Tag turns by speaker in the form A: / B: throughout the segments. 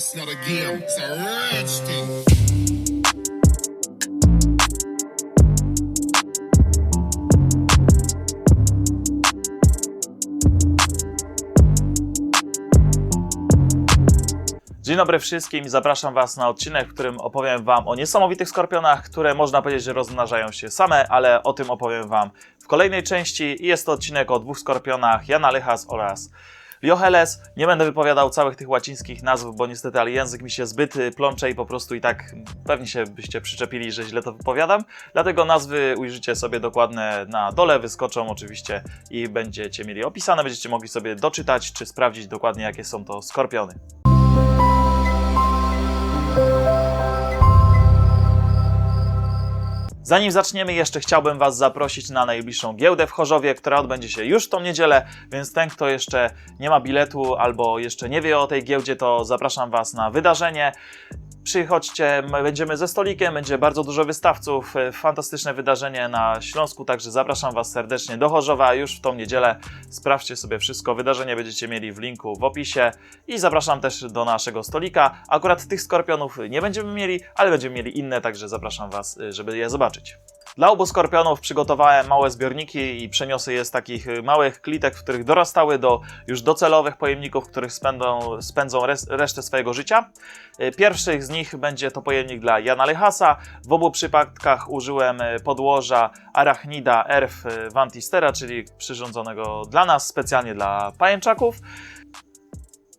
A: It's not a game, it's a rich thing.
B: Dzień dobry wszystkim zapraszam Was na odcinek, w którym opowiem Wam o niesamowitych skorpionach, które można powiedzieć, że rozmnażają się same, ale o tym opowiem Wam w kolejnej części. Jest to odcinek o dwóch skorpionach, Jana Lychas oraz Lioheles. Nie będę wypowiadał całych tych łacińskich nazw, bo niestety, ale język mi się zbyt y, plącze i po prostu i tak pewnie się byście przyczepili, że źle to wypowiadam. Dlatego nazwy ujrzycie sobie dokładne na dole, wyskoczą oczywiście i będziecie mieli opisane, będziecie mogli sobie doczytać czy sprawdzić dokładnie, jakie są to skorpiony. Zanim zaczniemy, jeszcze chciałbym Was zaprosić na najbliższą giełdę w Chorzowie, która odbędzie się już w tą niedzielę, więc ten, kto jeszcze nie ma biletu albo jeszcze nie wie o tej giełdzie, to zapraszam Was na wydarzenie. Przychodźcie, będziemy ze stolikiem, będzie bardzo dużo wystawców, e, fantastyczne wydarzenie na Śląsku, także zapraszam Was serdecznie do Chorzowa już w tą niedzielę. Sprawdźcie sobie wszystko, wydarzenie będziecie mieli w linku w opisie i zapraszam też do naszego stolika. Akurat tych skorpionów nie będziemy mieli, ale będziemy mieli inne, także zapraszam Was, y, żeby je zobaczyć. Dla obu skorpionów przygotowałem małe zbiorniki i przeniosę je z takich y, małych klitek, w których dorastały do już docelowych pojemników, w których spędzą, spędzą res, resztę swojego życia. Y, Pierwszy z nich będzie to pojemnik dla Jana Lechasa. W obu przypadkach użyłem y, podłoża Arachnida Erf Vantistera, czyli przyrządzonego dla nas specjalnie dla pajęczaków.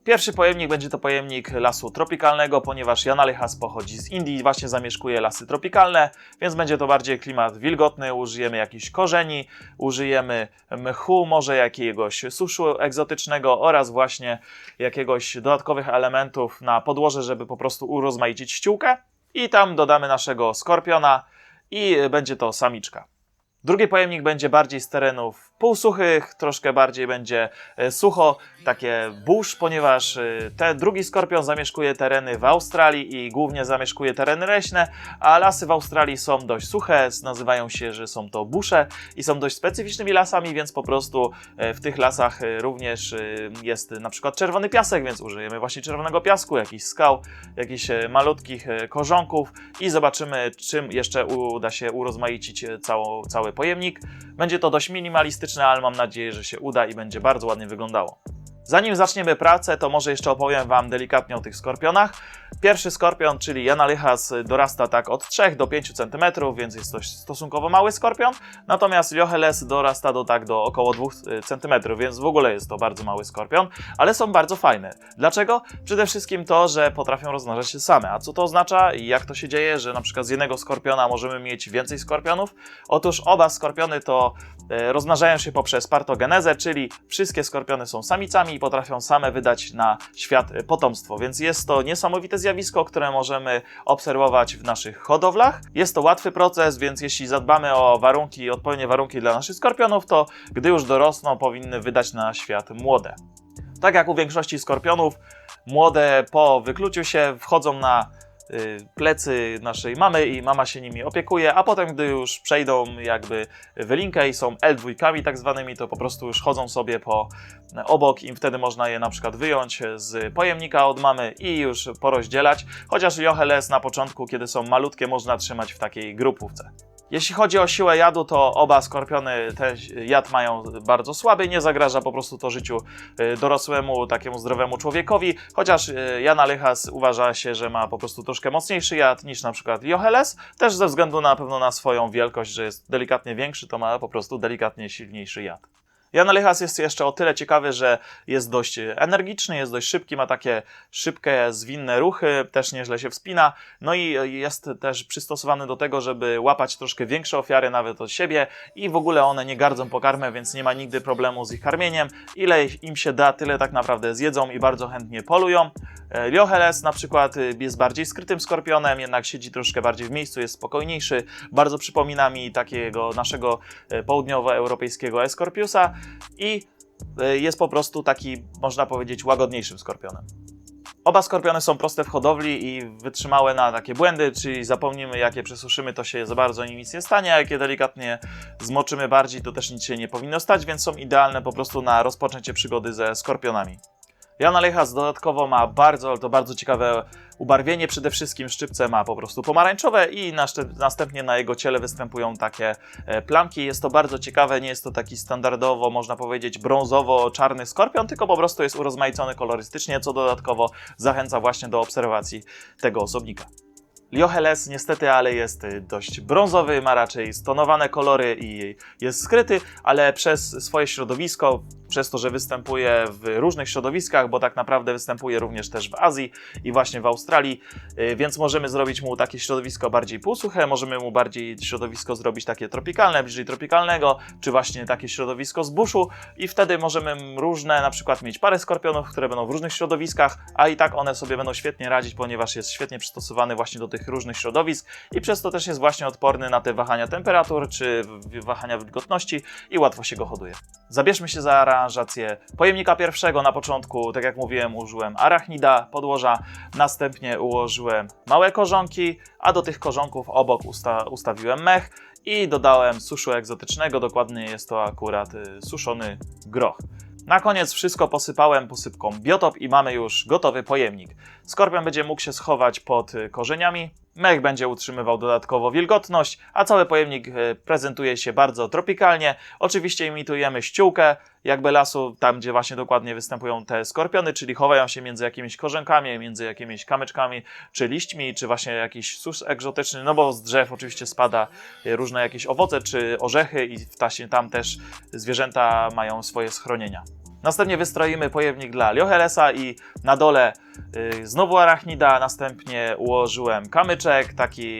B: Pierwszy pojemnik będzie to pojemnik lasu tropikalnego, ponieważ Jana Lechas pochodzi z Indii i właśnie zamieszkuje lasy tropikalne, więc będzie to bardziej klimat wilgotny. Użyjemy jakichś korzeni, użyjemy mchu, może jakiegoś suszu egzotycznego oraz właśnie jakiegoś dodatkowych elementów na podłoże, żeby po prostu urozmaicić ściółkę. I tam dodamy naszego skorpiona i będzie to samiczka. Drugi pojemnik będzie bardziej z terenów półsuchych, troszkę bardziej będzie e, sucho, takie burz, ponieważ e, ten drugi skorpion zamieszkuje tereny w Australii i głównie zamieszkuje tereny leśne, a lasy w Australii są dość suche, nazywają się, że są to busze i są dość specyficznymi lasami, więc po prostu e, w tych lasach również jest na przykład czerwony piasek, więc użyjemy właśnie czerwonego piasku, jakichś skał, jakichś malutkich korzonków i zobaczymy, czym jeszcze uda się urozmaicić cało, cały pojemnik. Będzie to dość minimalistyczne, ale mam nadzieję, że się uda i będzie bardzo ładnie wyglądało. Zanim zaczniemy pracę, to może jeszcze opowiem Wam delikatnie o tych skorpionach. Pierwszy skorpion, czyli Jana Lychas, dorasta tak od 3 do 5 cm, więc jest to stosunkowo mały skorpion. Natomiast Lioheles dorasta do tak do około 2 cm, więc w ogóle jest to bardzo mały skorpion, ale są bardzo fajne. Dlaczego? Przede wszystkim to, że potrafią rozmnażać się same. A co to oznacza i jak to się dzieje, że na przykład z jednego skorpiona możemy mieć więcej skorpionów? Otóż oba skorpiony to e, rozmnażają się poprzez partogenezę, czyli wszystkie skorpiony są samicami potrafią same wydać na świat e, potomstwo, więc jest to niesamowite zjawisko, które możemy obserwować w naszych hodowlach. Jest to łatwy proces, więc jeśli zadbamy o warunki, odpowiednie warunki dla naszych skorpionów, to gdy już dorosną, powinny wydać na świat młode. Tak jak u większości skorpionów, młode po wykluciu się wchodzą na plecy naszej mamy i mama się nimi opiekuje, a potem gdy już przejdą jakby wylinkę i są L2 tak zwanymi, to po prostu już chodzą sobie po obok i wtedy można je na przykład wyjąć z pojemnika od mamy i już porozdzielać, chociaż Jocheles na początku, kiedy są malutkie, można trzymać w takiej grupówce. Jeśli chodzi o siłę jadu, to oba skorpiony ten jad mają bardzo słaby, nie zagraża po prostu to życiu y, dorosłemu, takiemu zdrowemu człowiekowi, chociaż y, Jana Lychas uważa się, że ma po prostu troszkę mocniejszy jad niż na przykład Jocheles, też ze względu na pewno na swoją wielkość, że jest delikatnie większy, to ma po prostu delikatnie silniejszy jad. Jan Lychas jest jeszcze o tyle ciekawy, że jest dość energiczny, jest dość szybki, ma takie szybkie, zwinne ruchy, też nieźle się wspina, no i jest też przystosowany do tego, żeby łapać troszkę większe ofiary nawet od siebie i w ogóle one nie gardzą pokarmem, więc nie ma nigdy problemu z ich karmieniem. Ile im się da, tyle tak naprawdę zjedzą i bardzo chętnie polują. Lioheles na przykład jest bardziej skrytym skorpionem, jednak siedzi troszkę bardziej w miejscu, jest spokojniejszy, bardzo przypomina mi takiego naszego e, południowoeuropejskiego Escorpiusa i e, jest po prostu taki, można powiedzieć, łagodniejszym skorpionem. Oba skorpiony są proste w hodowli i wytrzymałe na takie błędy, czyli zapomnimy, jak je przesuszymy, to się za bardzo nim nic nie stanie, a jak je delikatnie zmoczymy bardziej, to też nic się nie powinno stać, więc są idealne po prostu na rozpoczęcie przygody ze skorpionami. Jana Lechas dodatkowo ma bardzo, to bardzo ciekawe ubarwienie. Przede wszystkim szczypce ma po prostu pomarańczowe i następnie na jego ciele występują takie e, plamki. Jest to bardzo ciekawe, nie jest to taki standardowo, można powiedzieć, brązowo-czarny skorpion, tylko po prostu jest urozmaicony kolorystycznie, co dodatkowo zachęca właśnie do obserwacji tego osobnika. Lioheles niestety, ale jest y, dość brązowy, ma raczej stonowane kolory i jest skryty, ale przez swoje środowisko, przez to, że występuje w różnych środowiskach, bo tak naprawdę występuje również też w Azji i właśnie w Australii, y, więc możemy zrobić mu takie środowisko bardziej półsuche, możemy mu bardziej środowisko zrobić takie tropikalne, bliżej tropikalnego, czy właśnie takie środowisko z buszu i wtedy możemy różne, na przykład mieć parę skorpionów, które będą w różnych środowiskach, a i tak one sobie będą świetnie radzić, ponieważ jest świetnie przystosowany właśnie do tych różnych środowisk i przez to też jest właśnie odporny na te wahania temperatur czy wahania wilgotności i łatwo się go hoduje. Zabierzmy się za aranżację pojemnika pierwszego. Na początku, tak jak mówiłem, użyłem arachnida, podłoża, następnie ułożyłem małe korzonki, a do tych korzonków obok usta ustawiłem mech i dodałem suszu egzotycznego, dokładnie jest to akurat y, suszony groch. Na koniec wszystko posypałem posypką biotop i mamy już gotowy pojemnik. Skorpion będzie mógł się schować pod y, korzeniami, mech będzie utrzymywał dodatkowo wilgotność, a cały pojemnik y, prezentuje się bardzo tropikalnie. Oczywiście imitujemy ściółkę jakby lasu, tam gdzie właśnie dokładnie występują te skorpiony, czyli chowają się między jakimiś korzenkami, między jakimiś kamyczkami, czy liśćmi, czy właśnie jakiś sus egzotyczny, no bo z drzew oczywiście spada y, różne jakieś owoce, czy orzechy i w tasie tam też zwierzęta mają swoje schronienia. Następnie wystroimy pojemnik dla Liochelesa i na dole znowu arachnida, następnie ułożyłem kamyczek, taki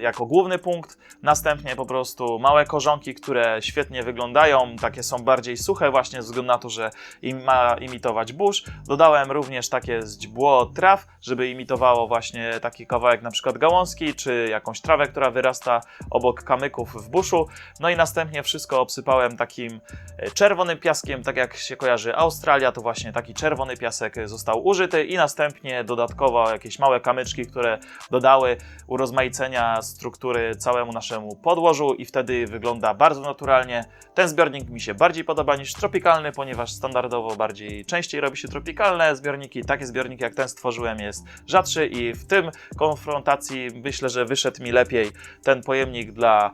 B: jako główny punkt, następnie po prostu małe korzonki, które świetnie wyglądają, takie są bardziej suche właśnie ze względu na to, że im ma imitować burz. Dodałem również takie źdźbło traw, żeby imitowało właśnie taki kawałek na przykład gałązki, czy jakąś trawę, która wyrasta obok kamyków w buszu. No i następnie wszystko obsypałem takim e, czerwonym piaskiem, tak jak się kojarzy Australia, to właśnie taki czerwony piasek został użyty i następnie dodatkowo jakieś małe kamyczki, które dodały urozmaicenia struktury całemu naszemu podłożu i wtedy wygląda bardzo naturalnie. Ten zbiornik mi się bardziej podoba niż tropikalny, ponieważ standardowo bardziej częściej robi się tropikalne zbiorniki. Takie zbiorniki jak ten stworzyłem jest rzadszy i w tym konfrontacji myślę, że wyszedł mi lepiej ten pojemnik dla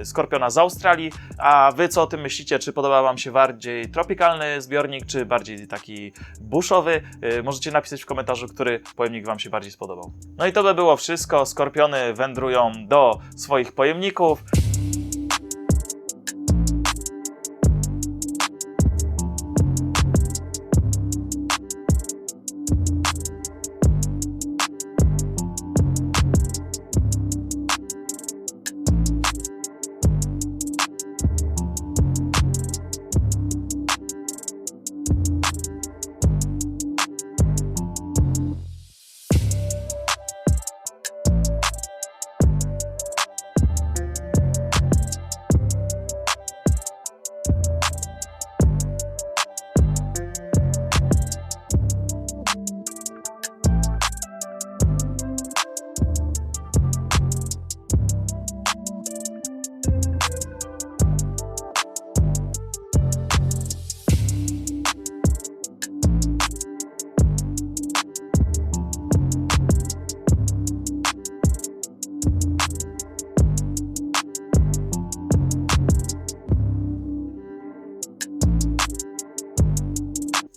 B: y, skorpiona z Australii. A wy co o tym myślicie? Czy podoba wam się bardziej tropikalny zbiornik, czy bardziej taki buszowy? Y, Możecie napisać w komentarzu, który pojemnik wam się bardziej spodobał. No i to by było wszystko. Skorpiony wędrują do swoich pojemników.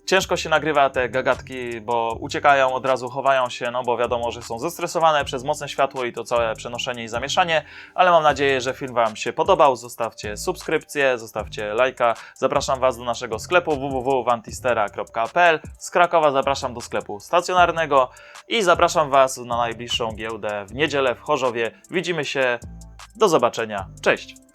B: Ciężko się nagrywa te gagatki, bo uciekają od razu, chowają się, no bo wiadomo, że są zestresowane przez mocne światło i to całe przenoszenie i zamieszanie, ale mam nadzieję, że film Wam się podobał. Zostawcie subskrypcję, zostawcie lajka. Zapraszam Was do naszego sklepu www.vantistera.pl. Z Krakowa zapraszam do sklepu stacjonarnego i zapraszam Was na najbliższą giełdę w niedzielę w Chorzowie. Widzimy się. Do zobaczenia. Cześć!